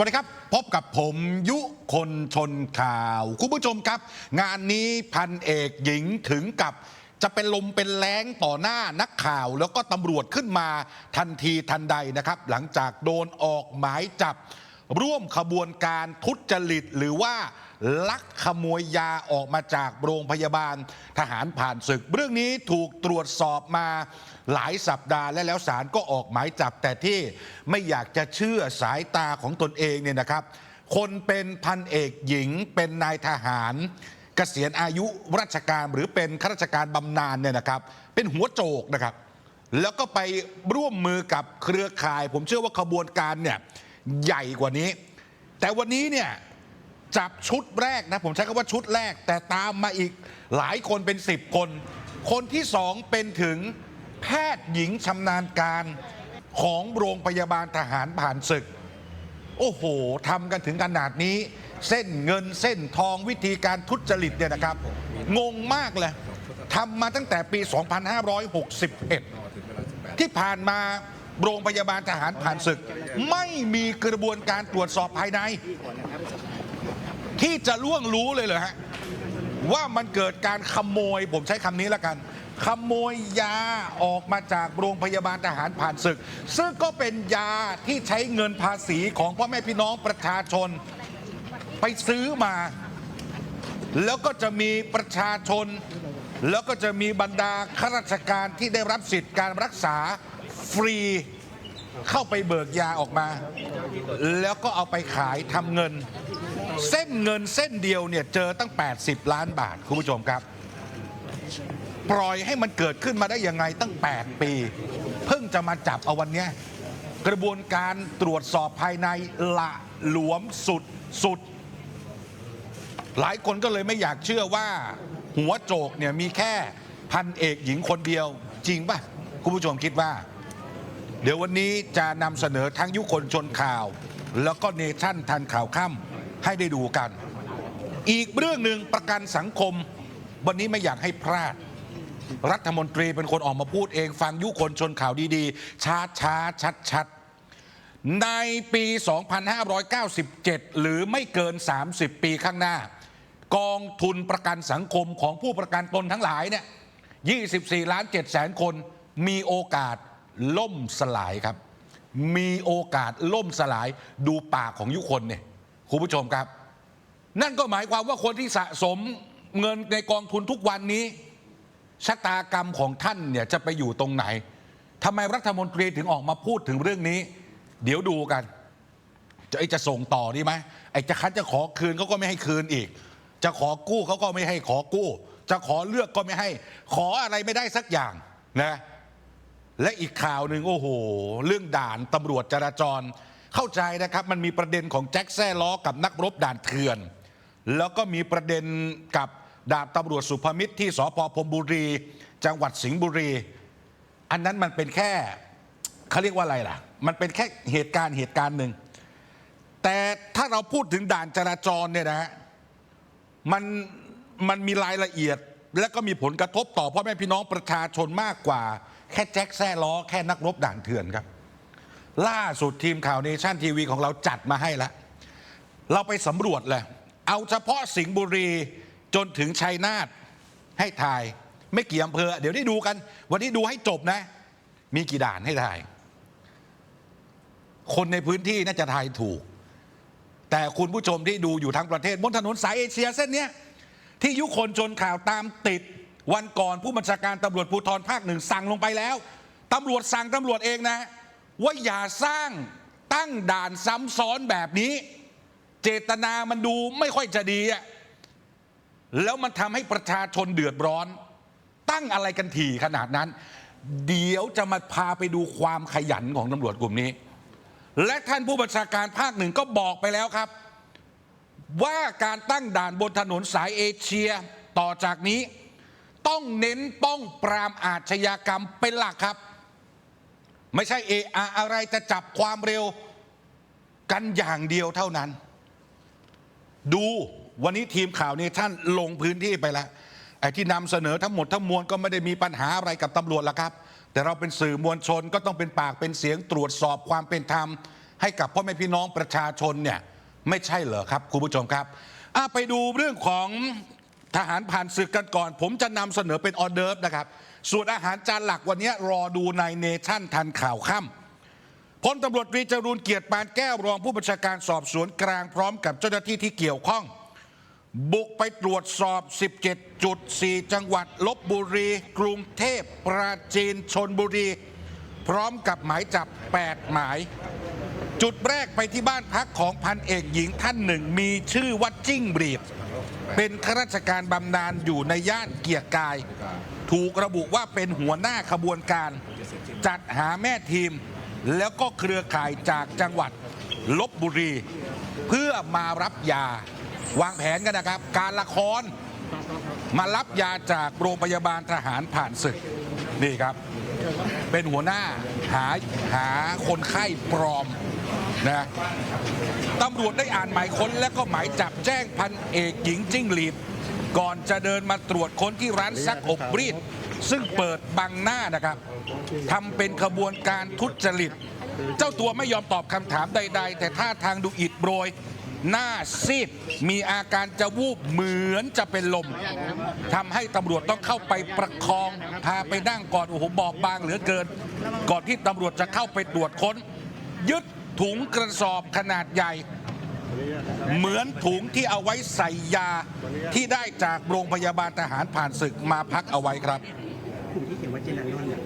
สวัสดีครับ พบกับผมยุคนชนข่าว คุณผู้ชมครับ งานนี้พันเอกหญิงถึงกับจะเป็นลมเป็นแรงต่อหน้านักข่าว แล้วก็ตำรวจขึ้นมาทันทีทันใดนะครับ หลังจากโดนออกหมายจับ ร่วมขบวนการทุจริตหรือว่า ลักขโมยยาออกมาจากโรงพยาบาลทหารผ่านศึก เรื่องนี้ถูกตรวจสอบมาหลายสัปดาห์และแล้วศาลก็ออกหมายจับ แต่ที่ไม่อยากจะเชื่อสายตาของตนเองเนี่ยนะครับ คนเป็นพันเอกหญิงเป็นนายทหารเกษียณอายุราชการหรือเป็นข้าราชการบำนาญเนี่ยนะครับ เป็นหัวโจกนะครับ แล้วก็ไปร่วมมือกับเครือข่าย ผมเชื่อว่าขบวนการเนี่ยใหญ่กว่านี้ แต่วันนี้เนี่ย จับชุดแรกนะ ผมใช้คำว่าชุดแรก แต่ตามมาอีกหลายคนเป็น 10 คน คนที่สองเป็นถึงแพทย์หญิงชำนาญการของโรงพยาบาลทหารผ่านศึก โอ้โหทำกันถึงขนาดนี้ เส้นเงินเส้นทองวิธีการทุจริตเนี่ยนะครับ งงมากเลยทำมาตั้งแต่ปี 2561 ที่ผ่านมาโรงพยาบาลทหารผ่านศึก ไม่มีกระบวนการตรวจสอบภายใน ที่จะล่วงรู้เลยเหรอฮะว่ามันเกิดการขโมย ผมใช้คำนี้แล้วกัน ขโมยยาออกมาจากโรงพยาบาลทหารผ่านศึก ซึ่งก็เป็นยาที่ใช้เงินภาษีของพ่อแม่พี่น้องประชาชน ไปซื้อมา แล้วก็จะมีประชาชน แล้วก็จะมีบรรดาข้าราชการที่ได้รับสิทธิ์การรักษาฟรีเข้าไปเบิกยาออกมา แล้วก็เอาไปขายทำเงิน เส้นเงินเส้นเดียวเนี่ยเจอตั้ง 80 ล้านบาทคุณผู้ชมครับ ปล่อยให้มันเกิดขึ้นมาได้ยังไงตั้ง 8 ปี เพิ่งจะมาจับเอาวันเนี้ยกระบวนการตรวจสอบภายในละหลวมสุดสุด หลายคนก็เลยไม่อยากเชื่อว่า หัวโจกเนี่ยมีแค่พันเอกหญิงคนเดียว จริงป่ะ คุณผู้ชมคิดว่า เดี๋ยววันนี้จะนำเสนอทั้งยุคนชนข่าว แล้วก็เนชั่นทันข่าวค่ำ ให้ได้ดูกัน อีกเรื่องหนึ่งประกันสังคม วันนี้ไม่อยากให้พลาด รัฐมนตรีเป็นคนออกมาพูดเอง ฟังยุคนชนข่าวดีๆ ช้าช้าชัดชัดๆในปี 2597 หรือไม่เกิน 30 ปีข้างหน้า กองทุนประกันสังคมของผู้ประกันตนทั้งหลายเนี่ย 24 ล้าน7แสนคน มีโอกาสล่มสลายครับ มีโอกาสล่มสลายดูปากของยุคนเนี่ย คุณผู้ชมครับ นั่นก็หมายความว่าคนที่สะสมเงินในกองทุนทุกวันนี้ชะตากรรมของท่านเนี่ยจะไปอยู่ตรงไหนทำไมรัฐมนตรีถึงออกมาพูดถึงเรื่องนี้ เดี๋ยวดูกัน จะไอจะส่งต่อดีไหมไอจะคัดจะขอคืนเขาก็ไม่ให้คืนอีก จะขอกู้เขาก็ไม่ให้ขอกู้ จะขอเลือกก็ไม่ให้ ขออะไรไม่ได้สักอย่างนะและอีกข่าวหนึ่งโอ้โห เรื่องด่านตำรวจจราจร เข้าใจนะครับมันมีประเด็นของแจ็คแซ่ล้อกับนักรบด่านเถื่อน แล้วก็มีประเด็นกับดาบตำรวจสุภมิตรที่สพพรหมบุรี จังหวัดสิงห์บุรี อันนั้นมันเป็นแค่เขาเรียกว่าอะไรล่ะ มันเป็นแค่เหตุการณ์เหตุการณ์หนึ่งแต่ถ้าเราพูดถึงด่านจราจรเนี่ยนะฮะมันมันมีรายละเอียด และก็มีผลกระทบต่อพ่อแม่พี่น้องประชาชนมากกว่า แค่แจ็คแซ่ล้อแค่นักรบด่านเถื่อนครับ ล่าสุดทีมข่าวเนชั่นทีวีของเราจัดมาให้แล้ว เราไปสำรวจเลย เอาเฉพาะสิงห์บุรีจนถึงชัยนาทให้ถ่าย ไม่กี่อำเภอ เดี๋ยวได้ดูกัน วันนี้ดูให้จบนะ มีกี่ด่านให้ถ่าย คนในพื้นที่น่าจะทายถูก แต่คุณผู้ชมที่ดูอยู่ทั้งประเทศ บนถนนสายเอเชียเส้นเนี้ยที่ยุคนชนข่าวตามติดวันก่อนผู้บัญชาการตำรวจภูธรภาคหนึ่งสั่งลงไปแล้วตำรวจสั่งตำรวจเองนะ ว่าอย่าสร้างตั้งด่านซ้ำซ้อนแบบนี้ เจตนามันดูไม่ค่อยจะดีอะแล้วมันทำให้ประชาชนเดือดร้อน ตั้งอะไรกันถี่ขนาดนั้น เดี๋ยวจะมาพาไปดูความขยันของตำรวจกลุ่มนี้ และท่านผู้บัญชาการภาคหนึ่งก็บอกไปแล้วครับ ว่าการตั้งด่านบนถนนสายเอเชียต่อจากนี้ ต้องเน้นป้องปรามอาชญากรรมเป็นหลักครับ ไม่ใช่เออะอะไรจะจับความเร็วกันอย่างเดียวเท่านั้น ดูวันนี้ทีมข่าวนี้ท่านลงพื้นที่ไปแล้วไอ้ที่นำเสนอทั้งหมดทั้งมวลก็ไม่ได้มีปัญหาอะไรกับตำรวจละครับ แต่เราเป็นสื่อมวลชนก็ต้องเป็นปากเป็นเสียงตรวจสอบความเป็นธรรม ให้กับพ่อแม่พี่น้องประชาชนเนี่ยไม่ใช่เหรอครับคุณผู้ชมครับอะไปดูเรื่องของทหารผ่านศึกกันก่อน ผมจะนำเสนอเป็นออเดิร์ฟนะครับ ส่วนอาหารจานหลักวันนี้รอดูในเนชั่นทันข่าวค่ำพลตำรวจตรีจรูนเกียรติปานแก้วรองผู้บัญชาการสอบสวนกลางพร้อมกับเจ้าหน้าที่ที่เกี่ยวข้อง บุกไปตรวจสอบ 17จุด4จังหวัดลบบุรี กรุงเทพปราจีนชนบุรี พร้อมกับหมายจับ 8 หมาย จุดแรกไปที่บ้านพักของพันเอกหญิงท่านหนึ่ง มีชื่อว่าจิ้งบรีดเป็นข้าราชการบำนาญอยู่ในย่านเกียรกาย ถูกระบุว่าเป็นหัวหน้าขบวนการ จัดหาแม่ทีม แล้วก็เครือข่ายจากจังหวัดลบบุรี เพื่อมารับยา วางแผนกันนะครับ การละครมารับยาจากโรงพยาบาลทหารผ่านศึกนี่ครับ เป็นหัวหน้าหาหาคนไข้ปลอมนะตำรวจได้อ่านหมายค้นและก็หมายจับแจ้งพันเอกหญิงจิ้งหรีด ก่อนจะเดินมาตรวจค้นที่ร้านซักอบรีด ซึ่งเปิดบังหน้านะครับทำเป็นขบวนการทุจริต เจ้าตัวไม่ยอมตอบคำถามใด ๆ แต่ท่าทางดูอิดโรย หน้าซีดมีอาการจะวูบเหมือนจะเป็นลมทำให้ตำรวจต้องเข้าไปประคอง พาไปนั่งก่อนโอ้โหบอบบางเหลือเกิน ก่อนที่ตำรวจจะเข้าไปตรวจค้น ยึดถุงกระสอบขนาดใหญ่ เหมือนถุงที่เอาไว้ใส่ยาที่ได้จากโรงพยาบาลทหารผ่านศึกมาพักเอาไว้ครับกลุ่มที่เขียนว่าเจนันนอนเนี่ย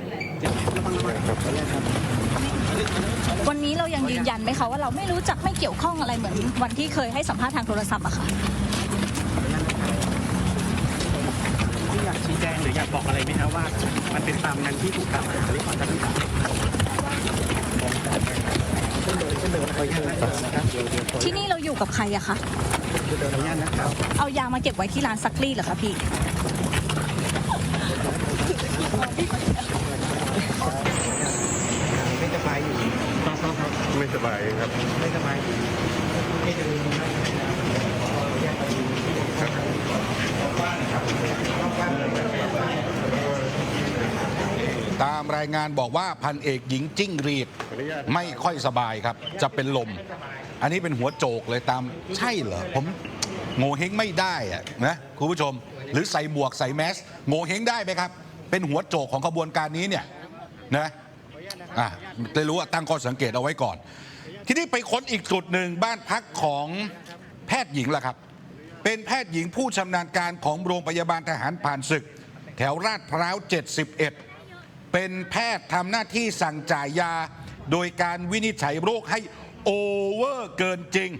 วันนี้เรายังยืนยันไหมคะว่าเราไม่รู้จักไม่เกี่ยวข้องอะไรเหมือนวันที่เคยให้สัมภาษณ์ทางโทรศัพท์อะค่ะที่อยากชี้แจงหรืออยากบอกอะไรไหมครับว่า มันเป็นตามนั้นที่ถูกกล่าวหาหรือก่อนจะถูกกล่า ที่นี่เราอยู่กับใครอะคะเอายามาเก็บไว้ที่ร้านซักรีดเหรอคะพี่ ไม่สบายอยู่ไม่สบายครับ ไม่สบายอยู่ไม่ดู ตามรายงานบอกว่าพันเอกหญิงจิ้งหรีดขออนุญาตไม่ค่อยสบายครับ จะเป็นลม อันนี้เป็นหัวโจกเลยตามใช่เหรอผมโง่เฮงไม่ได้อะนะคุณผู้ชม หรือใส่หมวกใส่แมสโง่เฮงได้ไหมครับ เป็นหัวโจกของขบวนการนี้เนี่ยนะอะได้รู้ว่าตั้งข้อสังเกตเอาไว้ก่อน ทีนี้ไปค้นอีกจุดหนึ่งบ้านพักของแพทย์หญิงล่ะครับ เป็นแพทย์หญิงผู้ชำนาญการของโรงพยาบาลทหารผ่านศึก แถวราชพร้าว 71 เป็นแพทย์ทำหน้าที่สั่งจ่ายยา โดยการวินิจฉัยโรคให้โอเวอร์เกินจริง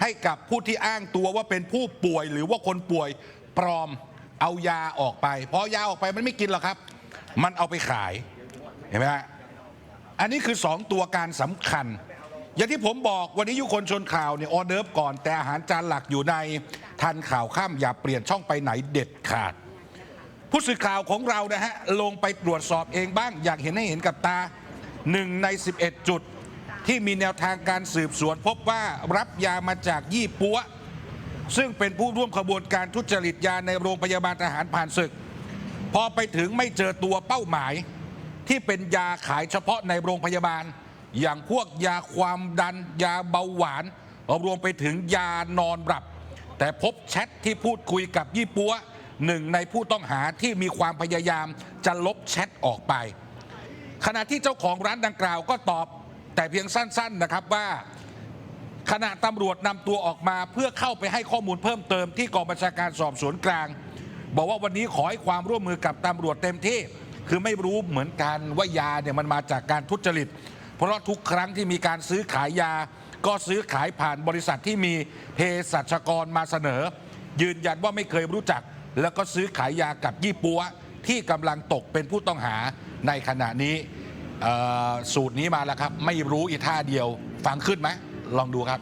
ให้กับผู้ที่อ้างตัวว่าเป็นผู้ป่วยหรือว่าคนป่วยปลอมเอายาออกไปพอยาออกไปมันไม่กินหรอกครับ มันเอาไปขายเห็นไหมฮะอันนี้คือ 2 ตัวการสำคัญ อย่างที่ผมบอกวันนี้ยุคนชนข่าวเนี่ยออเดิร์ฟก่อน แต่อาหารจานหลักอยู่ในทันข่าวข้ามอย่าเปลี่ยนช่องไปไหนเด็ดขาด ผู้สื่อข่าวของเรานะฮะลงไปตรวจสอบเองบ้าง อยากเห็นให้เห็นกับตาหนึ่งใน 11 จุด ที่มีแนวทางการสืบสวน พบว่ารับยามาจากยี่ปัวซึ่งเป็นผู้ร่วมขบวนการทุจริตยาในโรงพยาบาลทหารผ่านศึก พอไปถึงไม่เจอตัวเป้าหมาย ที่เป็นยาขายเฉพาะในโรงพยาบาล อย่างพวกยาความดัน ยาเบาหวานรวมไปถึงยานอนหลับ แต่พบแชทที่พูดคุยกับยี่ปัว หนึ่งในผู้ต้องหาที่มีความพยายามจะลบแชทออกไป ขณะที่เจ้าของร้านดังกล่าวก็ตอบแต่เพียงสั้นๆนะครับว่าขณะตำรวจนำตัวออกมาเพื่อเข้าไปให้ข้อมูลเพิ่มเติมที่กองบัญชาการสอบสวนกลาง บอกว่าวันนี้ขอให้ความร่วมมือกับตำรวจเต็มที่ คือไม่รู้เหมือนกันว่ายาเนี่ยมันมาจากการทุจริต เพราะทุกครั้งที่มีการซื้อขายยา ก็ซื้อขายผ่านบริษัทที่มีเภสัชกรมาเสนอ ยืนยันว่าไม่เคยรู้จัก แล้วก็ซื้อขายยากับยี่ปัวที่กำลังตกเป็นผู้ต้องหาในขณะนี้เอ่อสูตรนี้มาแล้วครับ ไม่รู้อีท่าเดียวฟังขึ้นไหมลองดูครับ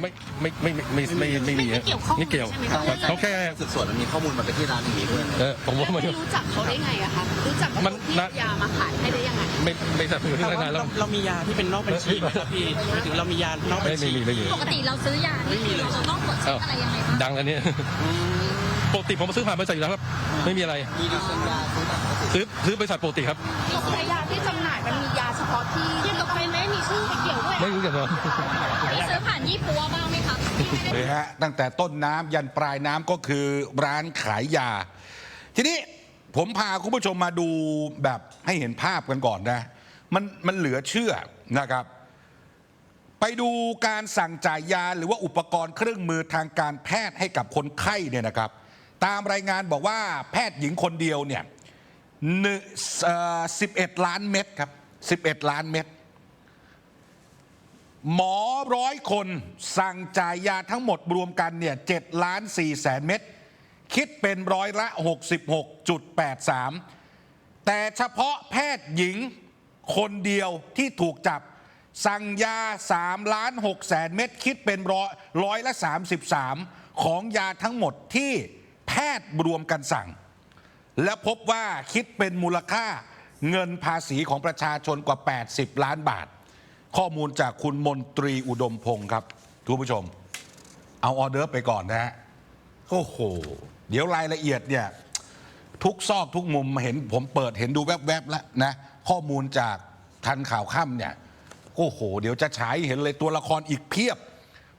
ไม่ไม่ไม่ไม่ไม่ไม่ไม่มีไม่เกี่ยวข้องไม่เกี่ยวใช่ไหมคะเขาแค่สืบสวนมันมีข้อมูลมาไปที่ร้านนี้ด้วยเออผมว่าไม่ไม่รู้จักเขาได้ไงอะคะรู้จักกับมันคนที่นะยามาขายให้ได้ยังไงไม่ไม่ทราบถึงแต่ที่ว่าทางแล้วเราเรามียาที่เป็นนอกบัญชีไหมครับพี่หมายถึงเรามียานอกบัญไม่ไม่ชีมีไม่มีปกติเราซื้อยานี่คือเราจะต้องตรวจเช็คอะไรยังไงบ้างดังอันนี้ ปกติผมมาซื้อผ่านบริษัทอยู่แล้วครับ ไม่มีอะไรมีดิฉันยาซื้อต่างประเทศซื้อซื้อบริษัทปกติครับยาที่จำหน่ายมันมียาเฉพาะที่ที่ตกเป็นไม่มีชื่อไปเกี่ยวด้วยไม่รู้จักเลยมีซื้อผ่านยี่ปัวบ้างไหมคะเลยฮะตั้งแต่ต้นน้ำยันปลายน้ำก็คือร้านขายยา ทีนี้ผมพาคุณผู้ชมมาดูแบบให้เห็นภาพกันก่อนนะมันมันเหลือเชื่อนะครับ ไปดูการสั่งจ่ายยาหรือว่าอุปกรณ์เครื่องมือทางการแพทย์ให้กับคนไข้เนี่ยนะครับ ตามรายงานบอกว่าแพทย์หญิงคนเดียวเนี่ยหนึ่งเอ่อ11ล้านเม็ดครับ11ล้านเม็ดหมอร้อยคนสั่งจ่ายยาทั้งหมดรวมกันเนี่ย7ล้าน4แสนเม็ดคิดเป็นร้อยละ 66.83 แต่เฉพาะแพทย์หญิงคนเดียวที่ถูกจับ สั่งยา3ล้าน6แสนเม็ดคิดเป็นร้อยร้อยละ 33 ของยาทั้งหมดที่ แพทย์รวมกันสั่ง และพบว่าคิดเป็นมูลค่าเงินภาษีของประชาชนกว่า 80 ล้านบาท ข้อมูลจากคุณมนตรีอุดมพงศ์ครับทุกผู้ชม เอาออเดอร์ไปก่อนนะฮะโอ้โห เดี๋ยวรายละเอียดเนี่ย ทุกซอกทุกมุมเห็นผมเปิดเห็นดูแวบๆแล้วนะ ข้อมูลจากทันข่าวค่ำเนี่ย โอ้โห เดี๋ยวจะฉายเห็นเลยตัวละครอีกเพียบ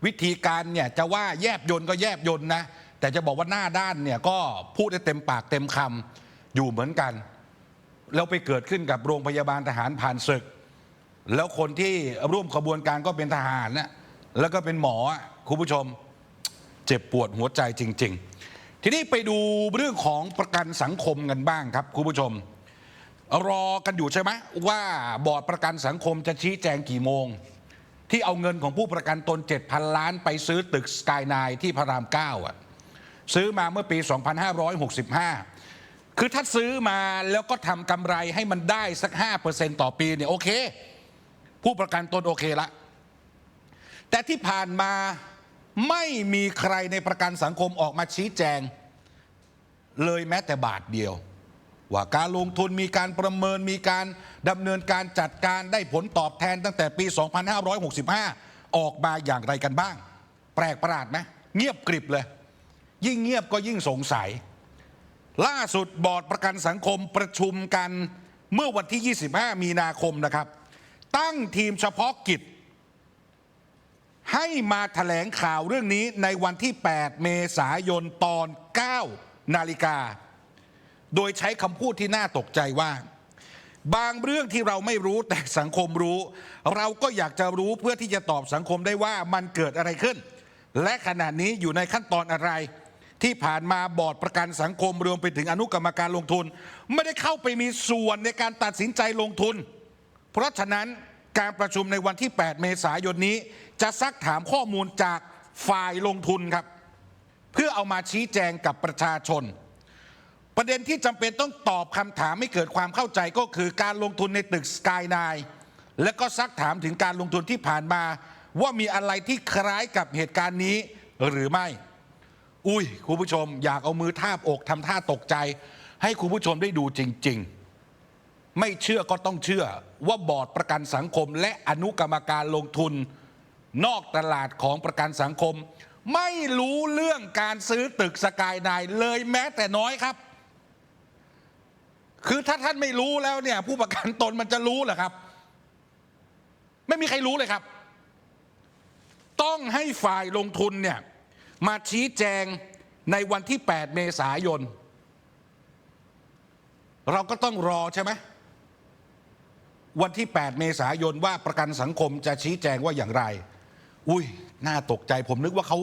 วิธีการเนี่ยจะว่าแยบยนต์ก็แยบยนต์นะ แต่จะบอกว่าหน้าด้านเนี่ยก็พูดได้เต็มปากเต็มคำอยู่เหมือนกัน แล้วไปเกิดขึ้นกับโรงพยาบาลทหารผ่านศึก แล้วคนที่ร่วมขบวนการก็เป็นทหารนะแล้วก็เป็นหมอคุณผู้ชมเจ็บปวดหัวใจจริง ๆ ทีนี้ไปดูเรื่องของประกันสังคมกันบ้างครับคุณผู้ชม รอกันอยู่ใช่ไหมว่าบอร์ดประกันสังคมจะชี้แจงกี่โมง ที่เอาเงินของผู้ประกันตน 7,000 ล้านไปซื้อตึกสกายไนที่พระราม9อะ ซื้อมาเมื่อปี 2565 คือถ้าซื้อมาแล้วก็ทำกำไรให้มันได้สัก 5%ต่อปีเนี่ยโอเค ผู้ประกันตนโอเคละ แต่ที่ผ่านมาไม่มีใครในประกันสังคมออกมาชี้แจง เลยแม้แต่บาทเดียวว่าการลงทุนมีการประเมินมีการดำเนินการจัดการได้ผลตอบแทนตั้งแต่ปี 2565 ออกมาอย่างไรกันบ้าง แปลกประหลาดไหมเงียบกริบเลย ยิ่งเงียบก็ยิ่งสงสัย ล่าสุดบอร์ดประกันสังคมประชุมกันเมื่อวันที่ 25 มีนาคมนะครับ ตั้งทีมเฉพาะกิจ ให้มาแถลงข่าวเรื่องนี้ในวันที่ 8 เมษายนตอน 9 นาฬิกา โดยใช้คำพูดที่น่าตกใจว่า บางเรื่องที่เราไม่รู้แต่สังคมรู้ เราก็อยากจะรู้เพื่อที่จะตอบสังคมได้ว่ามันเกิดอะไรขึ้น และขณะนี้อยู่ในขั้นตอนอะไร ที่ผ่านมาบอร์ดประกันสังคมรวมไปถึงอนุกรรมการลงทุน ไม่ได้เข้าไปมีส่วนในการตัดสินใจลงทุน เพราะฉะนั้นการประชุมในวันที่ 8 เมษายนนี้ จะซักถามข้อมูลจากฝ่ายลงทุนครับ เพื่อเอามาชี้แจงกับประชาชน ประเด็นที่จำเป็นต้องตอบคำถามให้เกิดความเข้าใจก็คือการลงทุนในตึกสกายไนและก็ซักถามถึงการลงทุนที่ผ่านมา ว่ามีอะไรที่คล้ายกับเหตุการณ์นี้หรือไม่ อุ้ยคุณผู้ชม อยากเอามือทาบอกทำท่าตกใจ ให้คุณผู้ชมได้ดูจริง ๆ ไม่เชื่อก็ต้องเชื่อว่าบอร์ดประกันสังคม และอนุกรรมการลงทุน นอกตลาดของประกันสังคม ไม่รู้เรื่องการซื้อตึกสกายไนเลยแม้แต่น้อยครับ คือถ้าท่านไม่รู้แล้วเนี่ย ผู้ประกันตนมันจะรู้เหรอครับ ไม่มีใครรู้เลยครับ ต้องให้ฝ่ายลงทุนเนี่ย มาชี้แจงในวันที่ 8 เมษายน เราก็ต้องรอใช่ไหมวันที่ 8 เมษายนว่าประกันสังคมจะชี้แจงว่าอย่างไร อุ้ย น่าตกใจ ผมนึกว่าเขา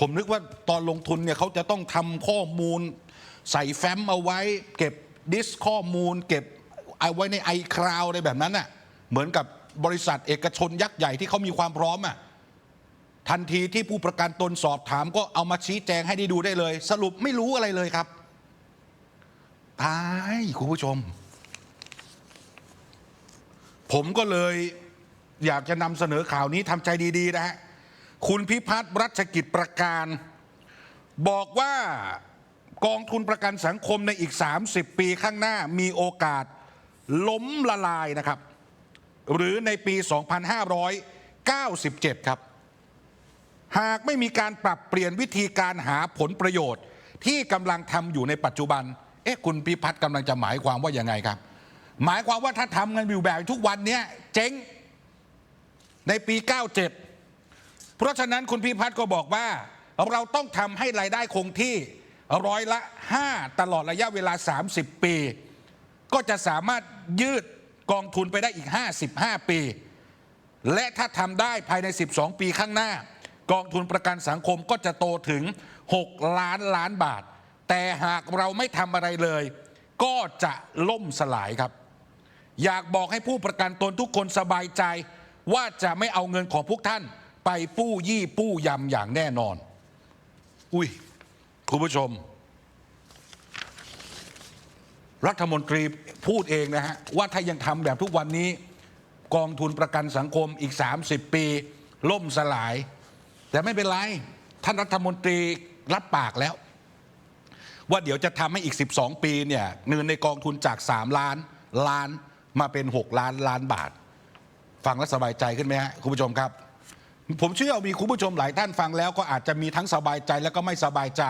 ผมนึกว่าตอนลงทุนเนี่ยเขาจะต้องทำข้อมูล ใส่แฟ้มเอาไว้ เก็บดิสข้อมูล เก็บเอาไว้ในไอคลาวอะไรแบบนั้นน่ะ เหมือนกับบริษัทเอกชนยักษ์ใหญ่ที่เขามีความพร้อมอะ ทันทีที่ผู้ประกันตนสอบถามก็เอามาชี้แจงให้ได้ดูได้เลย สรุปไม่รู้อะไรเลยครับ ตายคุณผู้ชม ผมก็เลยอยากจะนำเสนอข่าวนี้ทำใจดีๆ นะฮะ คุณพิพัฒน์รัชกิจประการ บอกว่ากองทุนประกันสังคมในอีก 30 ปีข้างหน้ามีโอกาสล้มละลายนะครับ หรือในปี 2597 ครับ หากไม่มีการปรับเปลี่ยนวิธีการหาผลประโยชน์ ที่กำลังทำอยู่ในปัจจุบัน เอ๊ะคุณพิพัฒน์กำลังจะหมายความว่ายังไงครับ หมายความว่าถ้าทำกันอยู่แบบทุกวันเนี้ยเจ๊งในปี 97 เพราะฉะนั้นคุณพิพัฒน์ก็บอกว่า เราต้องทำให้รายได้คงที่ร้อยละ 5 ตลอดระยะเวลา 30 ปี ก็จะสามารถยืดกองทุนไปได้อีก 55 ปี และถ้าทำได้ภายใน 12 ปีข้างหน้า กองทุนประกันสังคมก็จะโตถึง 6 ล้านล้านบาท แต่หากเราไม่ทำอะไรเลย ก็จะล่มสลายครับ อยากบอกให้ผู้ประกันตนทุกคนสบายใจ ว่าจะไม่เอาเงินของพวกท่าน ไปปู้ยี่ปู้ยำอย่างแน่นอน อุ้ยคุณผู้ชม รัฐมนตรีพูดเองนะฮะ ว่าถ้ายังทำแบบทุกวันนี้ กองทุนประกันสังคมอีก 30 ปี ล่มสลาย แต่ไม่เป็นไร ท่านรัฐมนตรีรับปากแล้ว ว่าเดี๋ยวจะทำให้อีก 12 ปีเนี่ยเงินในกองทุนจาก 3 ล้านล้านมาเป็น 6 ล้านล้านบาท ฟังแล้วสบายใจขึ้นไหมฮะคุณผู้ชมครับ ผมเชื่อมีคุณผู้ชมหลายท่านฟังแล้วก็อาจจะมีทั้งสบายใจแล้วก็ไม่สบายใจ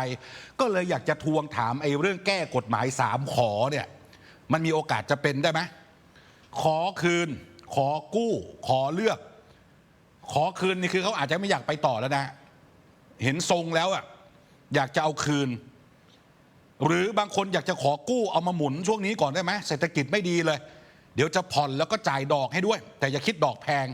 ก็เลยอยากจะทวงถามไอ้เรื่องแก้กฎหมาย3ขอเนี่ยมันมีโอกาสจะเป็นได้ไหมขอคืน ขอกู้ ขอเลือก ขอคืนนี่คือเขาอาจจะไม่อยากไปต่อแล้วนะ เห็นทรงแล้วอะอยากจะเอาคืน หรือบางคนอยากจะขอกู้เอามาหมุนช่วงนี้ก่อนได้ไหมเศรษฐกิจไม่ดีเลย เดี๋ยวจะผ่อนแล้วก็จ่ายดอกให้ด้วย แต่อย่าคิดดอกแพง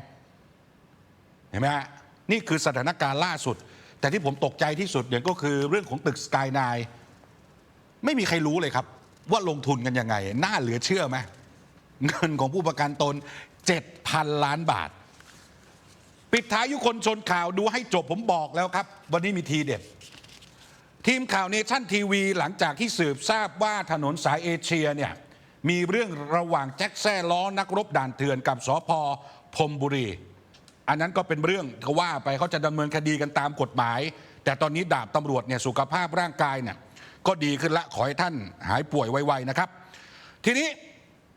เห็นไหมฮะนี่คือสถานการณ์ล่าสุด แต่ที่ผมตกใจที่สุดเนี่ยก็คือเรื่องของตึกสกายนายไม่มีใครรู้เลยครับ ว่าลงทุนกันยังไง น่าเหลือเชื่อไหมเงินของผู้ประกันตน 7,000 ล้านบาท ปิดท้ายยุคนชนข่าวดูให้จบผมบอกแล้วครับ วันนี้มีทีเด็ด ทีมข่าวเนชั่นทีวีหลังจากที่สืบทราบว่าถนนสายเอเชียเนี่ยมีเรื่องระหว่างแจ็คแซ่ล้อนักรบด่านเถื่อนกับสพพรมบุรี อันนั้นก็เป็นเรื่องเขาว่าไปเขาจะดำเนินคดีกันตามกฎหมาย แต่ตอนนี้ดาบตำรวจเนี่ยสุขภาพร่างกายเนี่ยก็ดีขึ้นละขอให้ท่านหายป่วยไวๆนะครับ ทีนี้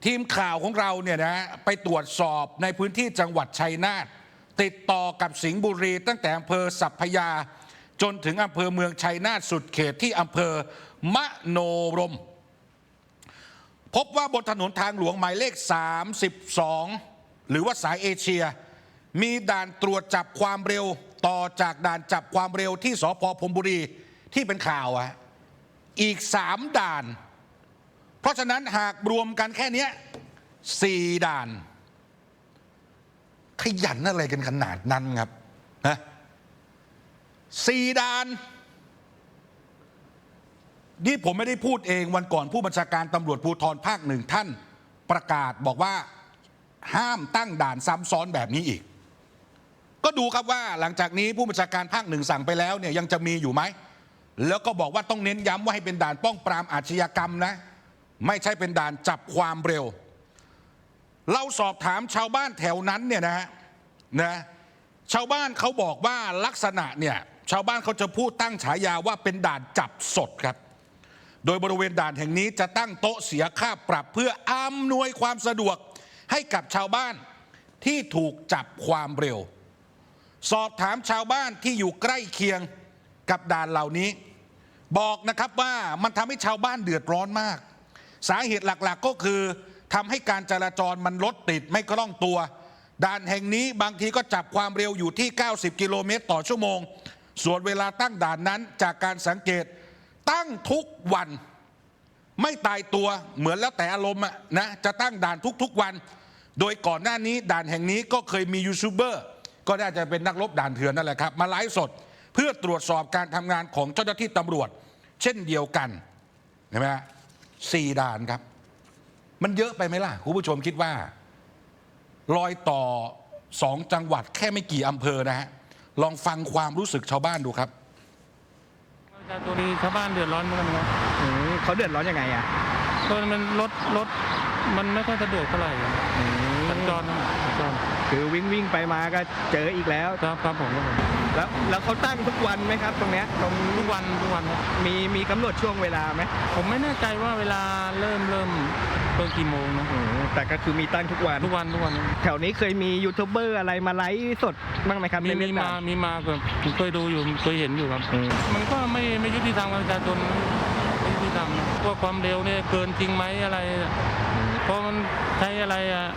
ทีมข่าวของเราเนี่ยนะไปตรวจสอบในพื้นที่จังหวัดชัยนาท ติดต่อกับสิงห์บุรี ตั้งแต่อำเภอสัพพยา จนถึงอำเภอเมืองชัยนาทสุดเขตที่อำเภอมะโนรม พบว่าบนถนนทางหลวงหมายเลข 32 หรือว่าสายเอเชีย มีด่านตรวจจับความเร็วต่อจากด่านจับความเร็วที่สพพรมบุรีที่เป็นข่าวอะอีก3ด่าน เพราะฉะนั้นหากรวมกันแค่นี้สี่ด่าน ขยันอะไรกันขนาดนั้นครับนะสี่ด่านนี่ผมไม่ได้พูดเองวันก่อนผู้บัญชาการตำรวจภูธรภาคหนึ่งท่านประกาศบอกว่าห้ามตั้งด่านซ้ำซ้อนแบบนี้อีก ก็ดูครับว่าหลังจากนี้ผู้บัญชาการภาคหนึ่งสั่งไปแล้วเนี่ยยังจะมีอยู่ไหม แล้วก็บอกว่าต้องเน้นย้ำว่าให้เป็นด่านป้องปรามอาชญากรรมนะ ไม่ใช่เป็นด่านจับความเร็ว เราสอบถามชาวบ้านแถวนั้นเนี่ยนะฮะนะชาวบ้านเขาบอกว่าลักษณะเนี่ยชาวบ้านเขาจะพูดตั้งฉายาว่าเป็นด่านจับสดครับ โดยบริเวณด่านแห่งนี้จะตั้งโต๊ะเสียค่าปรับเพื่ออำนวยความสะดวกให้กับชาวบ้านที่ถูกจับความเร็ว สอบถามชาวบ้านที่อยู่ใกล้เคียงกับด่านเหล่านี้ บอกนะครับว่ามันทำให้ชาวบ้านเดือดร้อนมาก สาเหตุหลักๆก็คือ ทำให้การจราจรมันรถติดไม่คล่องตัว ด่านแห่งนี้บางทีก็จับความเร็วอยู่ที่ 90 กิโลเมตรต่อชั่วโมง ส่วนเวลาตั้งด่านนั้นจากการสังเกตตั้งทุกวัน ไม่ตายตัวเหมือนแล้วแต่อารมณ์นะจะตั้งด่านทุกๆวัน โดยก่อนหน้านี้ด่านแห่งนี้ก็เคยมียูทูบเบอร์ก็น่าจะเป็นนักรบด่านเถื่อนนั่นแหละครับ มาไลฟ์สดเพื่อตรวจสอบการทำงานของเจ้าหน้าที่ตำรวจ เช่นเดียวกันเห็นไหมฮะสี่ด่านครับ มันเยอะไปไหมล่ะคุณผู้ชมคิดว่า รอยต่อสองจังหวัดแค่ไม่กี่อำเภอนะฮะลองฟังความรู้สึกชาวบ้านดูครับประชาชนชาวบ้านเดือดร้อนเหมือนกันครับอืมเขาเดือดร้อนยังไงอะก็มันรถรถมันไม่ค่อยสะดวกเท่าไหร่สัญจรนะสัญจรคือวิ่งวิ่งไปมาก็เจออีกแล้ว ครับครับผมครับผมแล้วแล้วเขาตั้งทุกวันไหมครับ ตรงเนี้ยตรงทุกวันทุกวันครับมีมีกำหนดช่วงเวลาไหมผมไม่แน่ใจว่าเวลาเริ่มเริ่ม เปิดกี่โมงนะอืมแต่ก็คือมีตั้งทุกวัน ทุกวันทุกวันแถวนี้เคยมียูทูบเบอร์อะไรมาไลฟ์สดบ้างไหมครับมีเล่มีนๆมาด่นมีมาแบบผมเคยดูอยู่เคยเห็นอยู่ครับ อืมมันก็ไม่ไม่ยุติธรรมกับประชาชนไม่ยุติธรรมว่าความเร็วเนี่ยเกินจริงไหมอะไรเพราะมันใช้อะไรอะ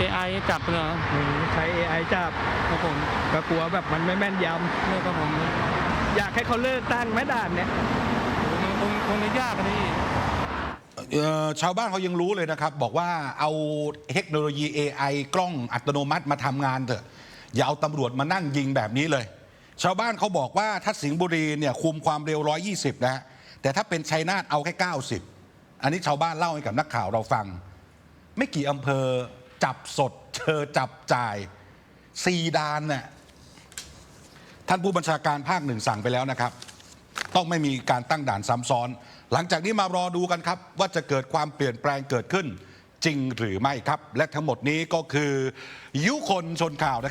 AI จับเหรออืมใช้ AI จับครับผมก็กลัวแบบมันไม่แม่นยเนี่ยครับผมำอยากให้เขาเลิกตั้งแม่ด่านเนี่ยมันคงคงไม่ยากอะนี่เอ่อ ชาวบ้านเขายังรู้เลยนะครับ บอกว่าเอาเทคโนโลยี AI กล้องอัตโนมัติมาทำงานเถอะ อย่าเอาตำรวจมานั่งยิงแบบนี้เลย ชาวบ้านเขาบอกว่าถ้าสิงห์บุรีเนี่ยคุมความเร็ว 120 นะฮะแต่ถ้าเป็นชัยนาทเอาแค่ 90 อันนี้ชาวบ้านเล่าให้กับนักข่าวเราฟัง ไม่กี่อำเภอจับสดเจอจับจ่ายซีดานน่ะท่านผู้บัญชาการภาคหนึ่งสั่งไปแล้วนะครับ ต้องไม่มีการตั้งด่านซ้ำซ้อน หลังจากนี้มารอดูกันครับ ว่าจะเกิดความเปลี่ยนแปลงเกิดขึ้น จริงหรือไม่ครับ และทั้งหมดนี้ก็คือ ยุคนชนข่าวนะครับ